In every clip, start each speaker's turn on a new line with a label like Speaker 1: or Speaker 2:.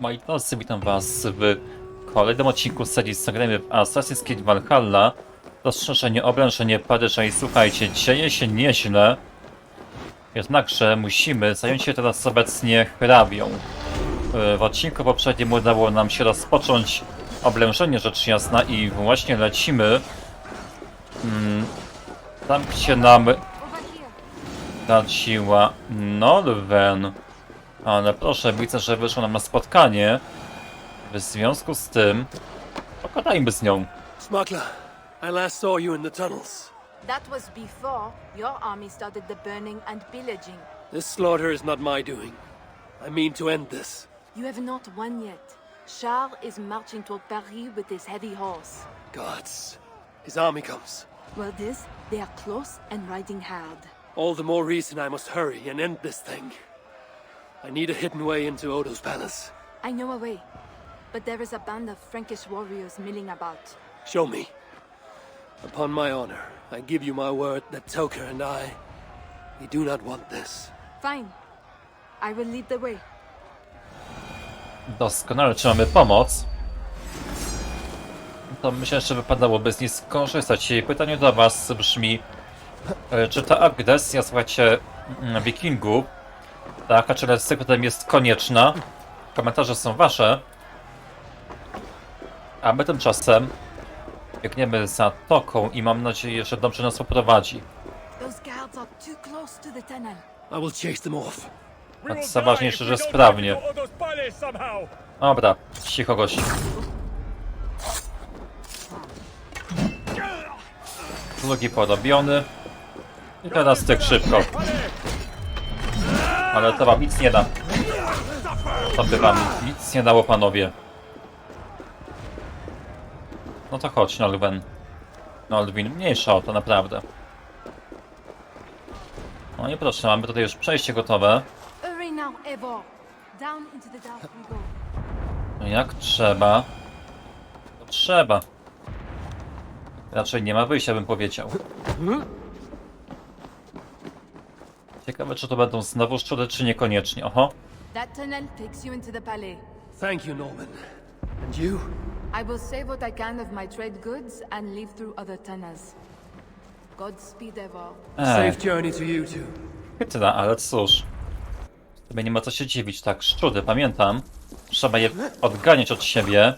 Speaker 1: Moi drodzy, witam was w kolejnym odcinku serii Zagrajmy w Assassin's Creed Valhalla. Rozszerzenie, oblężenie Paryża i słuchajcie, dzieje się nieźle. Jednakże musimy zająć się teraz obecnie hrabią. E, W odcinku poprzednim udało nam się rozpocząć oblężenie rzecz jasna i właśnie lecimy mm, tam, gdzie nam radziła Norwen. Ale proszę, widzę, że wyszło nam na spotkanie. W związku z tym, pogadajmy z nią.
Speaker 2: Smuggler, I last saw you in the tunnels.
Speaker 3: That was before your army started the burning and pillaging.
Speaker 2: This slaughter is not my doing. I mean to end this.
Speaker 3: You have not won yet. Charles is marching toward Paris with his heavy horse.
Speaker 2: Gods. His army comes.
Speaker 3: Well, this, they are close and riding hard.
Speaker 2: All the more reason I must hurry and end this thing. I need a hidden way into Odo's palace.
Speaker 3: I know a way, but there is a band of Frankish warriors milling about.
Speaker 2: Show me. Upon my honor, I give you my word that Toker and I, we do not want this.
Speaker 3: Fine. I will lead the way.
Speaker 1: Doskonale, czy mamy pomoc? To myślę, że wypadałoby z niej skorzystać. I pytanie do was brzmi, e, czy ta agresja, słuchajcie, mm, wikingów, taka, czy z sekretem jest konieczna? Komentarze są wasze. A my tymczasem biegniemy za toką i mam nadzieję, że dobrze nas poprowadzi.
Speaker 2: I will chase them off.
Speaker 1: A co ważniejsze, że sprawnie. Dobra, cicho gość. Drugi porobiony. I teraz tak szybko. Ale to wam nic nie da. To by wam nic nie dało, panowie. No to chodź, Nolwen. Nolwin, mniejsza o to, naprawdę. No i proszę, mamy tutaj już przejście gotowe. No jak trzeba, to trzeba. Raczej nie ma wyjścia, bym powiedział. Ciekawe, czy to będą znowu szczury, czy niekoniecznie. Oho,
Speaker 3: That tunnel takes you into the palais.
Speaker 2: Thank you, Norman. And you?
Speaker 3: I will save what I can of my trade goods and leave through other tunnels. Godspeed.
Speaker 1: Ej,
Speaker 2: Safe journey to you too.
Speaker 1: chytra, ale cóż. Tobie nie ma co się dziwić, tak, szczury, pamiętam. Trzeba je odganiać od siebie.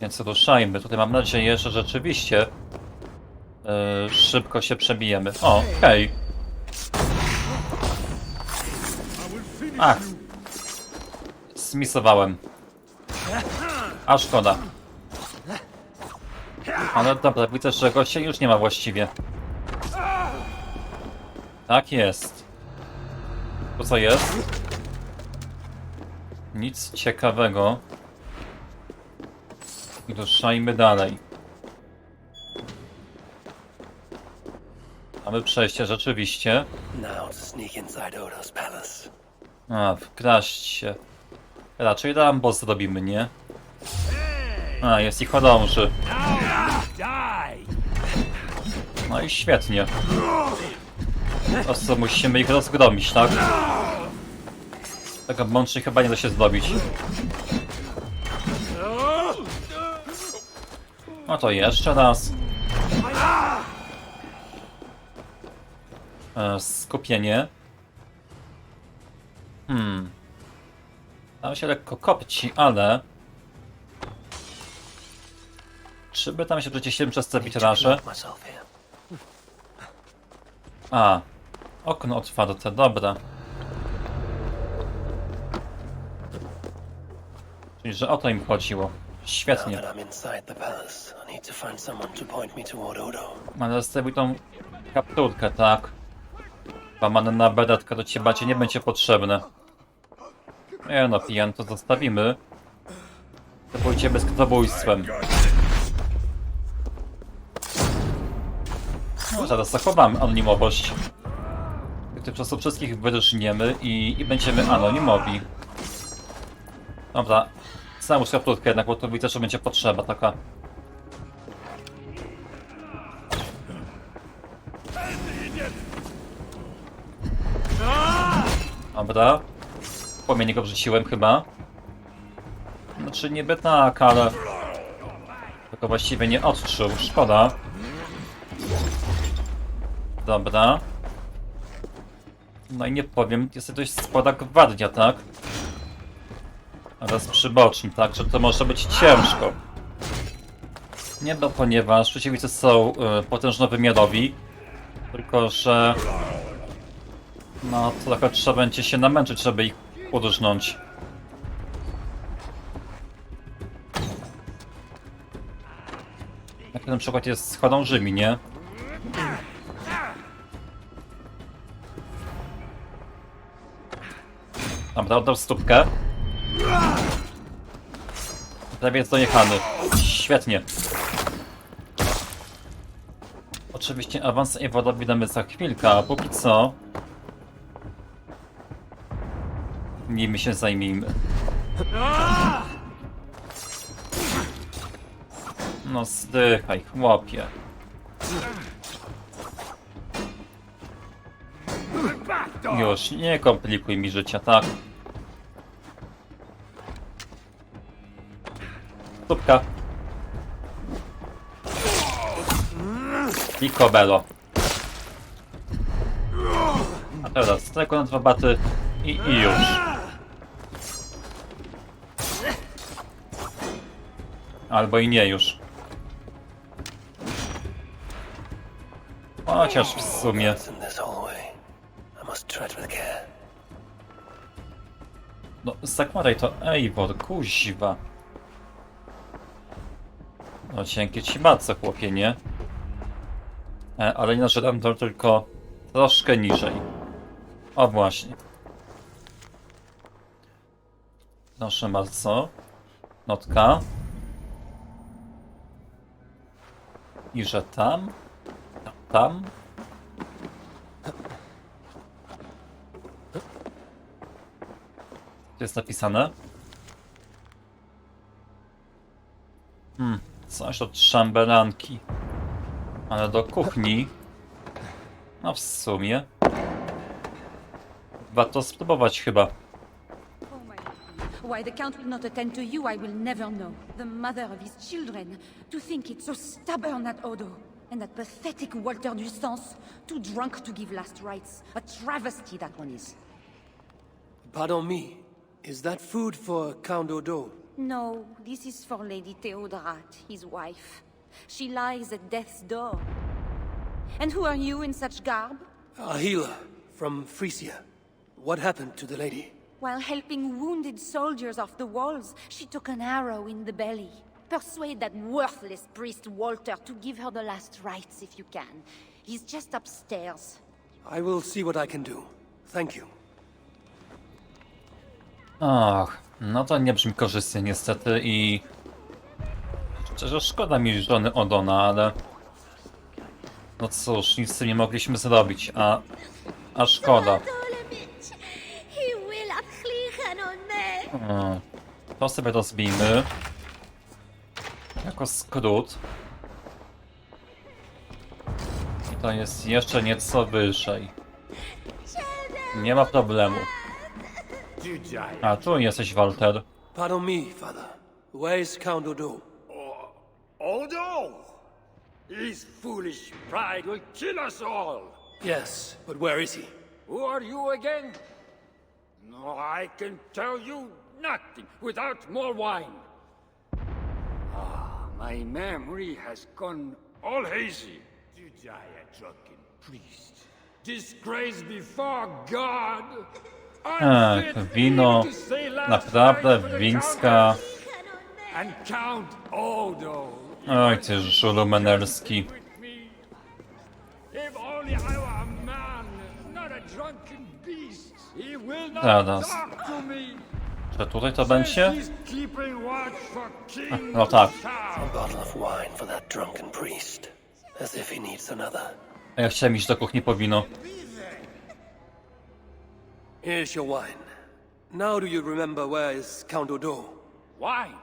Speaker 1: Więc ruszajmy. Tutaj mam nadzieję, że rzeczywiście yy, szybko się przebijemy. O, hej. Ach. Zmisowałem. A szkoda. Ale dobra, widzę, że gościa już nie ma właściwie. Tak jest. To co jest? Nic ciekawego. I ruszajmy dalej. Mamy przejście rzeczywiście. A, wkraść się. Raczej Rambo zrobimy, nie? A, jest ich chorąży. No i świetnie. Po prostu musimy ich rozgromić, tak? Tego mącznej chyba nie da się zdobić. No to jeszcze raz. E, skupienie. Hmm. Tam się lekko kopci, ale... Czy by tam się przecież przez te witraże? A, okno otwarte, dobra. Czyli, że o to im chodziło. Świetnie. Ale zrobił tą kapturkę, tak? Łamane na beretkę do ciebie nie będzie potrzebne. Nie no, pijan to zostawimy. To pójdzie bezkrobójstwem. No, zaraz zachowamy anonimowość. Tych czasów wszystkich wyróżniemy i, i będziemy anonimowi. Dobra, załóż kapturkę jednak, bo to widzę, że będzie potrzeba taka. Dobra. płomienie go wrzuciłem chyba. Znaczy niby tak, ale... Tylko właściwie nie odczuł, szkoda. Dobra. No i nie powiem, jest to dość spora gwardia, tak? Oraz przyboczny, tak? Że to może być ciężko. Nie no, ponieważ przeciwnicy są y, potężnowymiarowi. Tylko, że... No, trochę trzeba będzie się namęczyć, żeby ich udrżnąć. Jak ten przykład jest z chorążymi, nie? Dobra, oddał stópkę. Prawie jest dojechany. Świetnie. Oczywiście awans i woda widamy za chwilkę, a póki co... Nimi się zajmijmy. No zdychaj, chłopie. Już, nie komplikuj mi życia, tak? Stópka. Picobello. A teraz tylko na dwa baty i, i już. Albo i nie już. Chociaż w sumie. No, zakładaj to Eivor, kuźwa. No, dzięki ci bardzo, chłopie, nie? E, ale nie naszedłem to tylko troszkę niżej. O, właśnie. Proszę bardzo. Notka. I że tam. Tam. Jest napisane? Hmm, coś od szambelanki. Ale do kuchni. No w sumie. Warto spróbować chyba.
Speaker 4: Why the Count will not attend to you, I will never know. The mother of his children. To think it's so stubborn, that Odo. And that pathetic Walter Dustance. Too drunk to give last rites. A travesty, that one is.
Speaker 2: Pardon me. Is that food for Count Odo?
Speaker 4: No, this is for Lady Theodrat, his wife. She lies at death's door. And who are you in such garb?
Speaker 2: A healer from Frisia. What happened to the lady?
Speaker 4: While helping wounded soldiers off the walls, she took an arrow in the belly. Persuade that worthless priest Walter to give her the last rites if you can. He's just upstairs.
Speaker 2: I will see what I can do. Thank you.
Speaker 1: Ach, no to nie brzmi korzystnie niestety i... Szczerze szkoda mi żony Odona, ale... No cóż, nic z tym nie mogliśmy zrobić, a... A szkoda. Mm, To sobie rozbijmy. Jako skrót. I to jest jeszcze nieco wyżej. Nie ma problemu. A tu jesteś, Walter.
Speaker 2: Pardon me, father. Where is Count Odo?
Speaker 5: Odo! His foolish pride will kill us all!
Speaker 2: Yes, but where is he?
Speaker 5: Who are you again? No, I can tell you nothing without more wine. Ah, my memory has gone all hazy. You die a drunken priest. Disgrace before God.
Speaker 1: Tak,
Speaker 5: Unfit
Speaker 1: wino
Speaker 5: even to say last
Speaker 1: naprawdę wińska.
Speaker 5: Countess And Count Odo.
Speaker 1: Oj, ty żulu menerski.
Speaker 5: with. If only I
Speaker 1: Zaraz.
Speaker 5: talk to me.
Speaker 1: Czy tutaj to
Speaker 5: Says
Speaker 1: będzie?
Speaker 5: he's keeping watch for King
Speaker 1: no tak.
Speaker 5: Charles.
Speaker 2: bottle of wine for that drunken priest. As if he needs another.
Speaker 1: A ja chciałem iść do kuchni po wino.
Speaker 2: Here's your wine. Now do you remember where is Count Odo?
Speaker 5: Wine.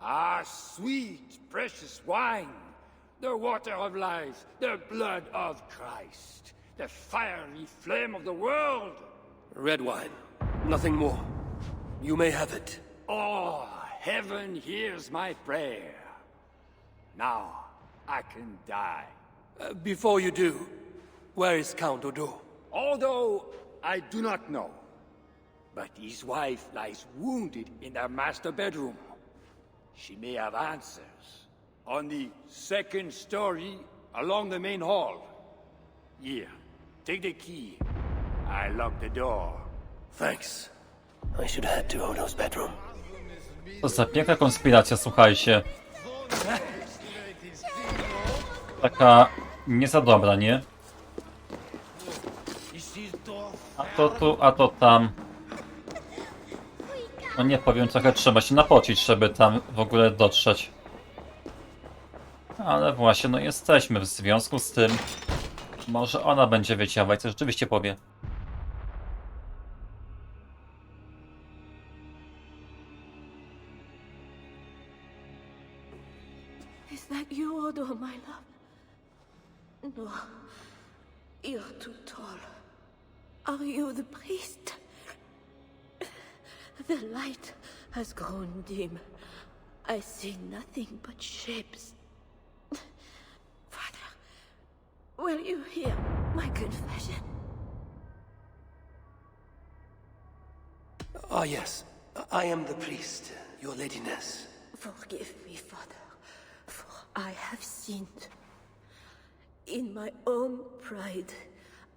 Speaker 5: Ah, sweet, precious wine. The water of life, the blood of Christ, the fiery flame of the world.
Speaker 2: Red wine. Nothing more. You may have it.
Speaker 5: Oh, heaven hears my prayer. Now I can die.
Speaker 2: Uh, before you do, where is Count Odo?
Speaker 5: Although I do not know. But his wife lies wounded in their master bedroom. She may have answers. On the second story, along the main hall. Here, take the key. I locked the door.
Speaker 2: Thanks. I should head to Odo's bedroom.
Speaker 1: To piękna konspiracja, słuchajcie. Taka nie za dobra, nie? A to tu, a to tam. No nie powiem, trochę trzeba się napocić, żeby tam w ogóle dotrzeć. Ale właśnie, no jesteśmy w związku z tym. Może ona będzie wiedziała i co rzeczywiście powie.
Speaker 6: Dim. I see nothing but shapes. Father, will you hear my confession?
Speaker 2: Ah, yes. I am the priest, your ladyness.
Speaker 6: Forgive me, Father, for I have sinned. In my own pride,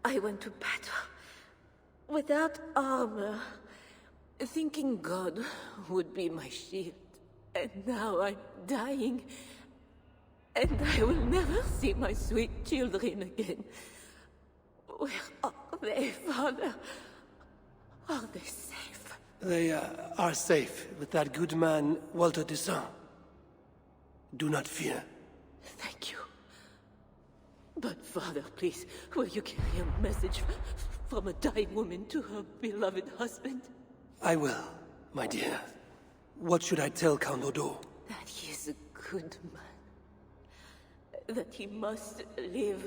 Speaker 6: I went to battle without armor, thinking God would be my shield. And now I'm dying, and I will never see my sweet children again. Where are they, Father? Are they safe?
Speaker 2: They uh, are safe with that good man, Walter Toussaint. Do not fear.
Speaker 6: Thank you. But, Father, please, will you carry a message from a dying woman to her beloved husband?
Speaker 2: I will, my dear. What should I tell Count Odo?
Speaker 6: That he is a good man. That he must live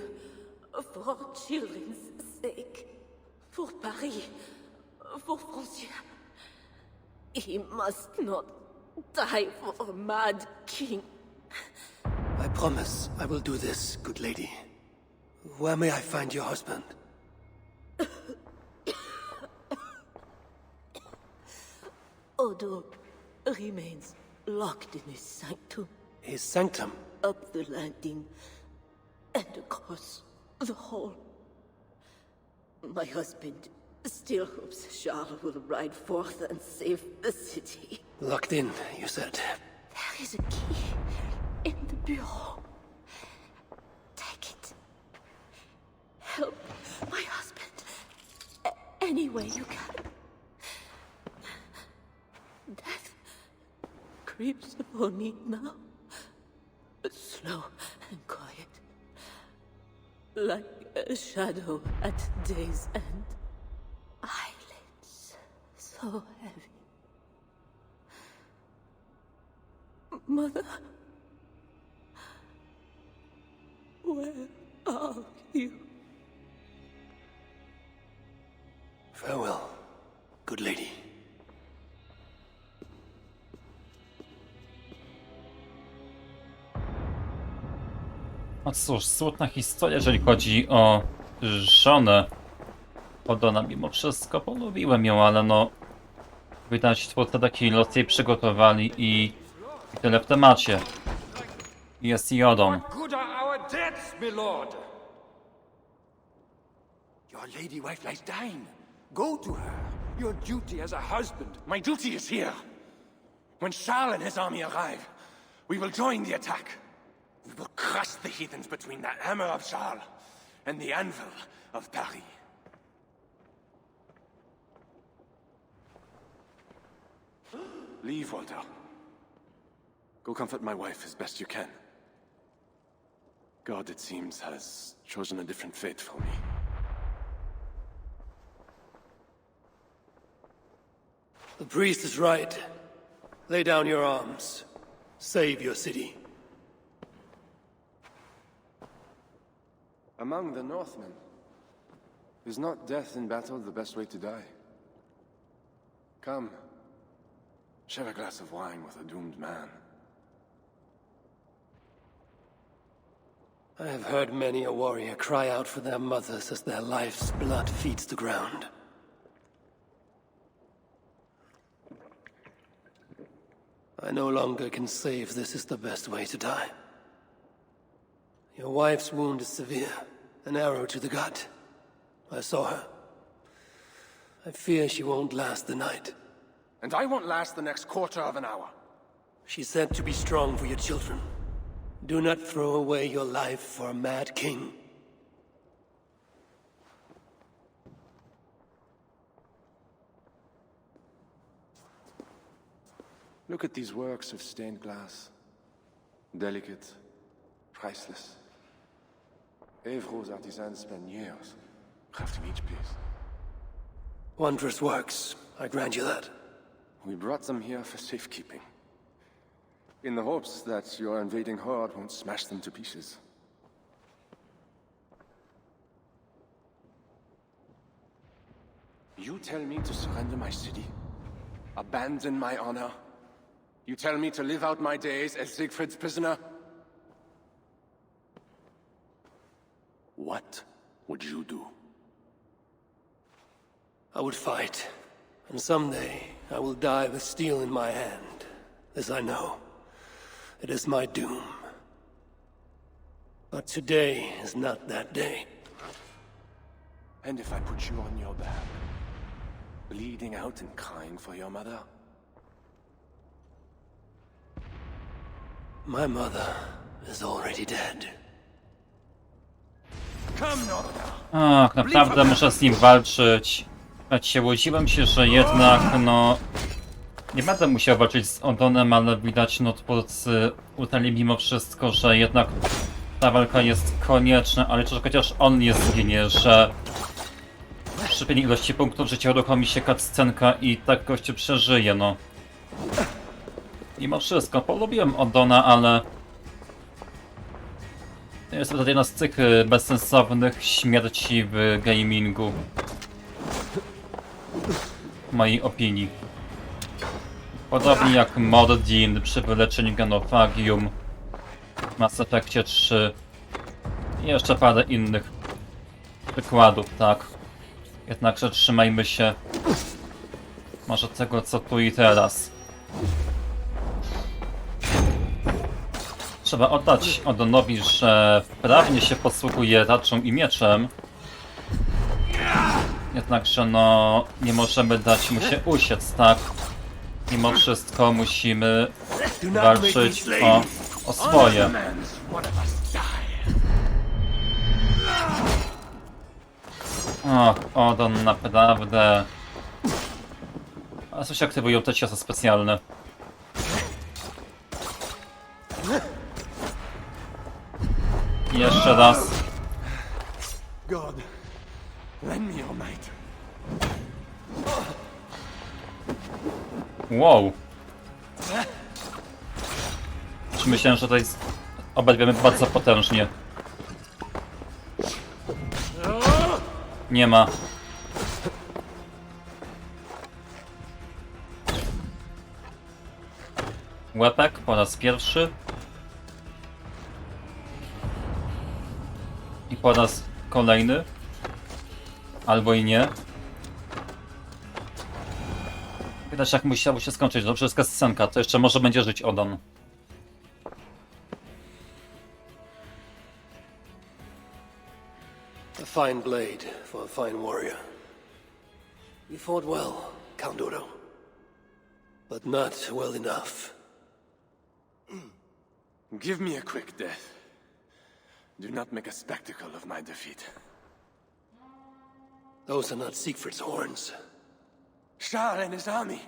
Speaker 6: for children's sake. For Paris. For Francia. He must not die for a mad king.
Speaker 2: I promise I will do this, good lady. Where may I find your husband?
Speaker 6: Odo remains locked in his sanctum.
Speaker 2: His sanctum.
Speaker 6: up the landing and across the hall. My husband still hopes Charles will ride forth and save the city.
Speaker 2: Locked in, you said.
Speaker 6: There is a key in the bureau. Take it. Help my husband any way you can. Creeps upon me now, but slow and quiet, like a shadow at day's end. Eyelids so heavy. Mother,
Speaker 1: cóż, smutna historia, jeżeli chodzi o żonę Odona. Mimo wszystko polubiłem ją, ale no... Widać, twórcy taki los jej przygotowali i... i tyle w temacie. Jest i Odon.
Speaker 5: Your lady wife lies dying. Go to her. Your duty as a husband.
Speaker 7: My duty is here. When Charles and his army arrive, we will join the attack. We will crush the heathens between the hammer of Charles and the anvil of Paris. Leave, Walter. Go comfort my wife as best you can. God, it seems, has chosen a different fate for me.
Speaker 2: The priest is right. Lay down your arms. Save your city.
Speaker 7: Among the Northmen, is not death in battle the best way to die? Come. Share a glass of wine with a doomed man.
Speaker 2: I have heard many a warrior cry out for their mothers as their life's blood feeds the ground. I no longer can say if this is the best way to die. Your wife's wound is severe, an arrow to the gut. I saw her. I fear she won't last the night.
Speaker 7: And I won't last the next quarter of an hour.
Speaker 2: She's said to be strong for your children. Do not throw away your life for a mad king.
Speaker 7: Look at these works of stained glass. Delicate, priceless. Evro's artisans spend years crafting each piece.
Speaker 2: Wondrous works, I grant you that.
Speaker 7: We brought them here for safekeeping. In the hopes that your invading horde won't smash them to pieces. You tell me to surrender my city? Abandon my honor? You tell me to live out my days as Siegfried's prisoner? What would you do?
Speaker 2: I would fight, and someday I will die with steel in my hand. This I know. It is my doom. But today is not that day.
Speaker 7: And if I put you on your back, bleeding out and crying for your mother?
Speaker 2: My mother is already dead.
Speaker 1: Ach, naprawdę muszę z nim walczyć. Się łudziłem się, że jednak, no... Nie będę musiał walczyć z Odonem, ale widać, no twórcy udali mimo wszystko, że jednak ta walka jest konieczna, ale czy chociaż on nie zginie, że przy pewnej ilości punktów życia uruchomi się cutscenka i tak gościu przeżyje, no. Mimo wszystko, polubiłem Odona, ale... Jest to jedna z tych bezsensownych śmierci w gamingu. W mojej opinii. Podobnie jak Mordin przy wyleczeniu genofagium Mass Effectie 3 i jeszcze parę innych przykładów, tak. Jednakże trzymajmy się może tego co tu i teraz. Trzeba oddać Odonowi, że wprawnie się posługuje raczą i mieczem. Jednakże no, nie możemy dać mu się usiec, tak? Mimo wszystko musimy walczyć o, o swoje. Och, Odon naprawdę... A coś aktywują te ciosy specjalne. I Jeszcze raz.
Speaker 7: God, lend me your might.
Speaker 1: Wow. Czy myślałem, że tutaj obedwiemy bardzo potężnie. Nie ma. Łepek po raz pierwszy. Po raz kolejny. Albo i nie. Widać jak musiało się skończyć. Dobrze, jest scenka, to jeszcze może będzie żyć Odon.
Speaker 2: A fine blade for a fine warrior. You fought well, Count Odo. But not well enough.
Speaker 7: Give me a quick death. Do not make a spectacle of my defeat.
Speaker 2: Those are not Siegfried's horns.
Speaker 7: Shah and his army.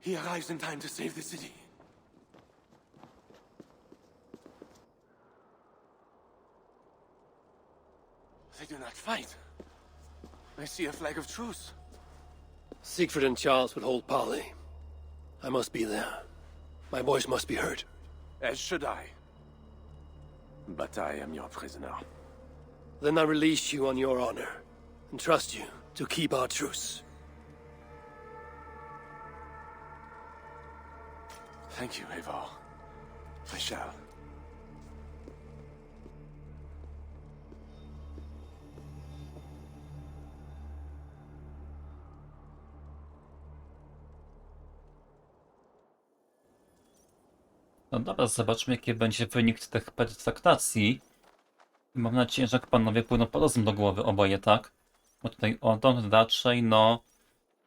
Speaker 7: He arrives in time to save the city. They do not fight. I see a flag of truce.
Speaker 2: Siegfried and Charles would hold parley. I must be there. My voice must be heard.
Speaker 7: As should I. But I am your prisoner.
Speaker 2: Then I release you on your honor, and trust you to keep our truce.
Speaker 7: Thank you, Eivor. I shall.
Speaker 1: No dobra, zobaczmy jaki będzie wynik tych pertraktacji. Mam nadzieję, że panowie pójdą po rozum do głowy oboje, tak? Bo tutaj Odon raczej, no,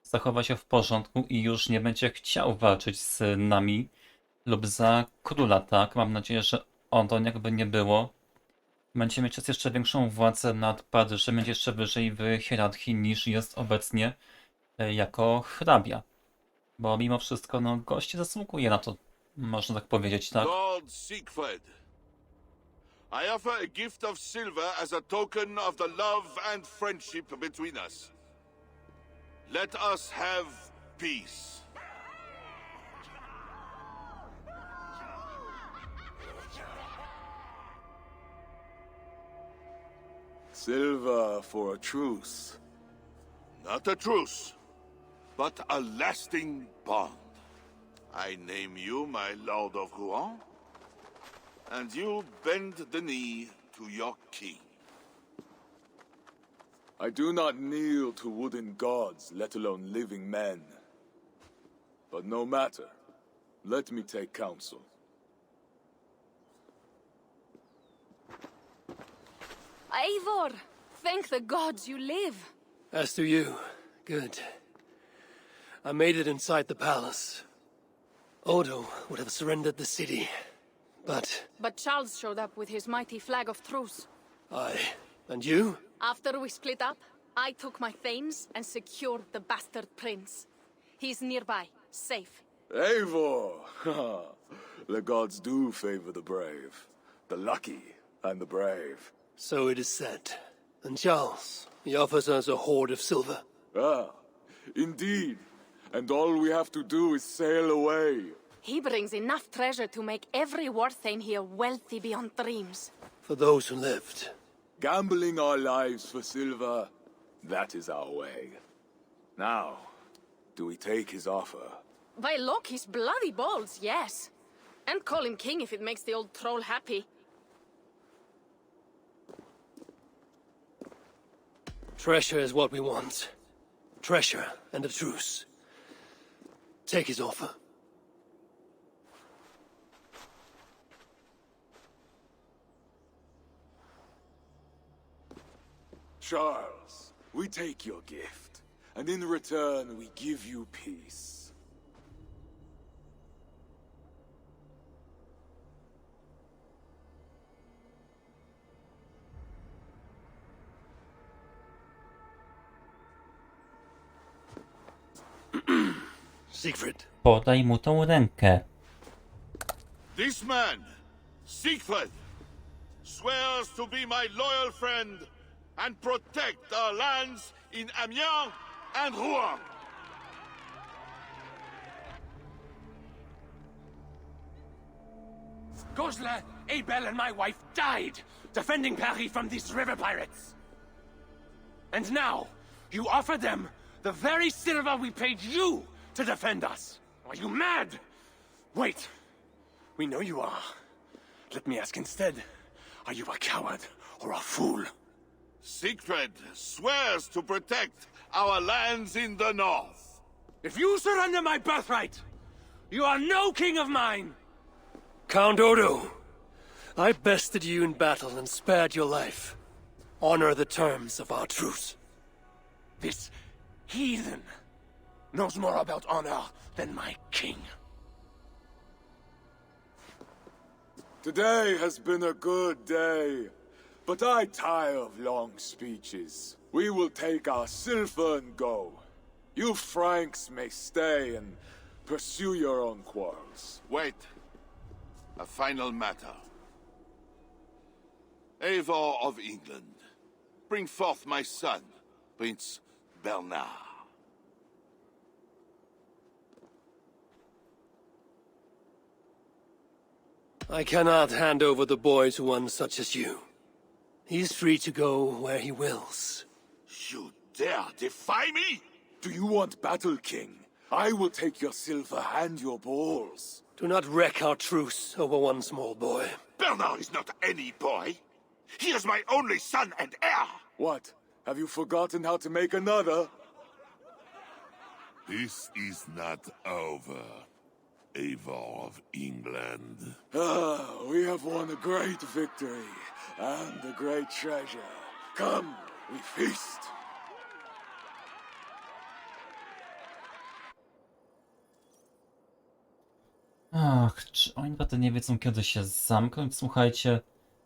Speaker 1: zachowa się w porządku i już nie będzie chciał walczyć z nami lub za króla, tak? Mam nadzieję, że Odon jakby nie było. Będzie mieć teraz jeszcze większą władzę nad Paryżem, będzie jeszcze wyżej w hierarchii niż jest obecnie e, jako hrabia. Bo mimo wszystko, no, gość zasługuje na to, można tak powiedzieć, tak?
Speaker 8: Lord Siegfried, I offer a gift of silver as a token of the love and friendship between us. Let us have peace.
Speaker 7: Silver for a truce.
Speaker 8: Not a truce, but a lasting bond. I name you my Lord of Rouen, and you bend the knee to your king.
Speaker 7: I do not kneel to wooden gods, let alone living men. But no matter. Let me take counsel.
Speaker 6: Eivor! Thank the gods you live!
Speaker 2: As do you. Good. I made it inside the palace. Odo would have surrendered the city, but
Speaker 3: But Charles showed up with his mighty flag of truce.
Speaker 2: I. And you?
Speaker 3: After we split up, I took my thanes and secured the bastard prince. He's nearby, safe.
Speaker 7: Eivor! the gods do favor the brave, the lucky, and the brave.
Speaker 2: So it is said. And Charles, he offers us a hoard of silver.
Speaker 7: Ah, indeed. And all we have to do is sail away.
Speaker 3: He brings enough treasure to make every Warthane here wealthy beyond dreams.
Speaker 2: For those who lived.
Speaker 7: Gambling our lives for silver, that is our way. Now, do we take his offer?
Speaker 3: By Loki's bloody balls, yes. And call him king if it makes the old troll happy.
Speaker 2: Treasure is what we want. Treasure and a truce. Take his offer.
Speaker 7: Charles, we take your gift, and in return we give you peace.
Speaker 2: Siegfried,
Speaker 1: Podaj mu tą rękę.
Speaker 8: This man, Siegfried, swears to be my loyal friend and protect our lands in Amiens and Rouen.
Speaker 7: Goslar, Abel, and my wife died defending Paris from these river pirates. And now, you offer them the very silver we paid you to defend us. Are you mad? Wait. We know you are. Let me ask instead. Are you a coward or a fool?
Speaker 8: Siegfried swears to protect our lands in the north.
Speaker 7: If you surrender my birthright, you are no king of mine.
Speaker 2: Count Odo, I bested you in battle and spared your life. Honor the terms of our truce.
Speaker 7: This heathen knows more about honor than my king. Today has been a good day, but I tire of long speeches. We will take our silver and go. You Franks may stay and pursue your own quarrels.
Speaker 8: Wait. A final matter. Eivor of England, bring forth my son, Prince Bernard.
Speaker 2: I cannot hand over the boy to one such as you. He's free to go where he wills.
Speaker 8: You dare defy me?
Speaker 7: Do you want battle, King?
Speaker 9: I will take your silver and your balls.
Speaker 2: Do not wreck our truce over one small boy.
Speaker 10: Bernard is not any boy. He is my only son and heir.
Speaker 9: What? Have you forgotten how to make another?
Speaker 10: This is not over, Eivor of England.
Speaker 9: Ah, we have won a great victory and a great treasure. Come, we feast.
Speaker 1: Ach, czy oni naprawdę nie wiedzą, kiedy się zamknąć? Słuchajcie,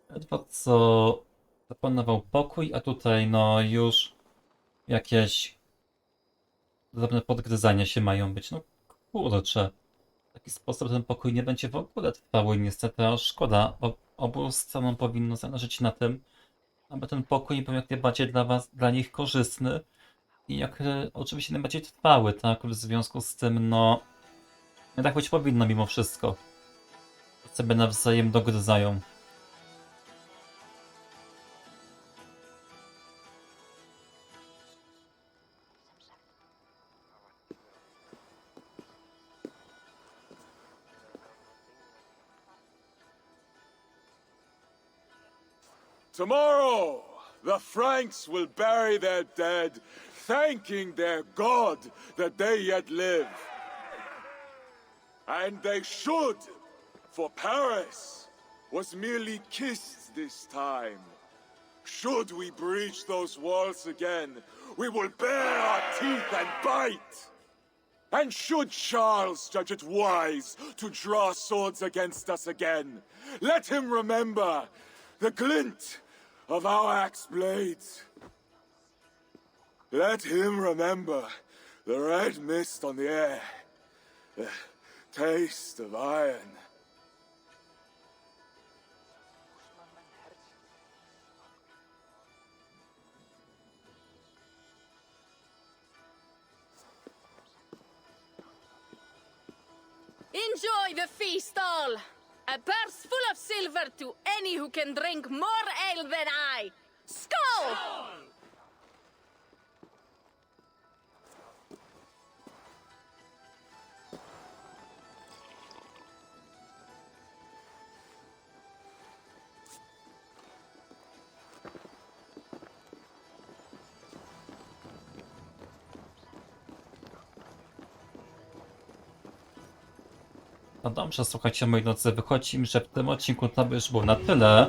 Speaker 1: ledwo co zapanował pokój, a tutaj no już jakieś drobne podgryzania się mają być. No kurczę, taki sposób ten pokój nie będzie w ogóle trwały niestety, szkoda, bo obu stronom powinno zależeć na tym, aby ten pokój był jak najbardziej dla was, dla nich korzystny i jak e, oczywiście najbardziej trwały, tak? W związku z tym, no tak być powinno mimo wszystko. Sobie nawzajem dogryzają.
Speaker 9: Tomorrow, the Franks will bury their dead, thanking their God that they yet live. And they should, for Paris was merely kissed this time. Should we breach those walls again, we will bare our teeth and bite. And should Charles judge it wise to draw swords against us again, let him remember the glint of our axe blades. Let him remember the red mist on the air, the taste of iron.
Speaker 3: Enjoy the feast all! A purse full of silver to any who can drink more ale than I! Skull!
Speaker 1: No dobrze, słuchajcie moi drodzy, wychodzi mi, że w tym odcinku to by już było na tyle.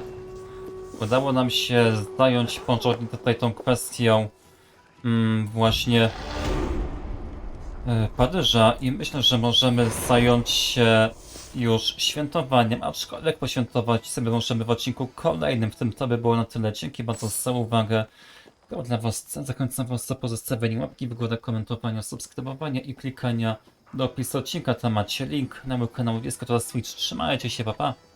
Speaker 1: Udało nam się zająć porządnie tutaj tą kwestią mm, właśnie e, Paryża i myślę, że możemy zająć się już świętowaniem, aczkolwiek poświętować sobie możemy w odcinku kolejnym, w tym to by było na tyle. Dzięki bardzo za uwagę. To dla Was zachęcam Was do łapki w górę, komentowania, subskrybowania i klikania do pisotnika to macie link na mój kanał Dziecko to Switch. Trzymajcie się, papa. Pa.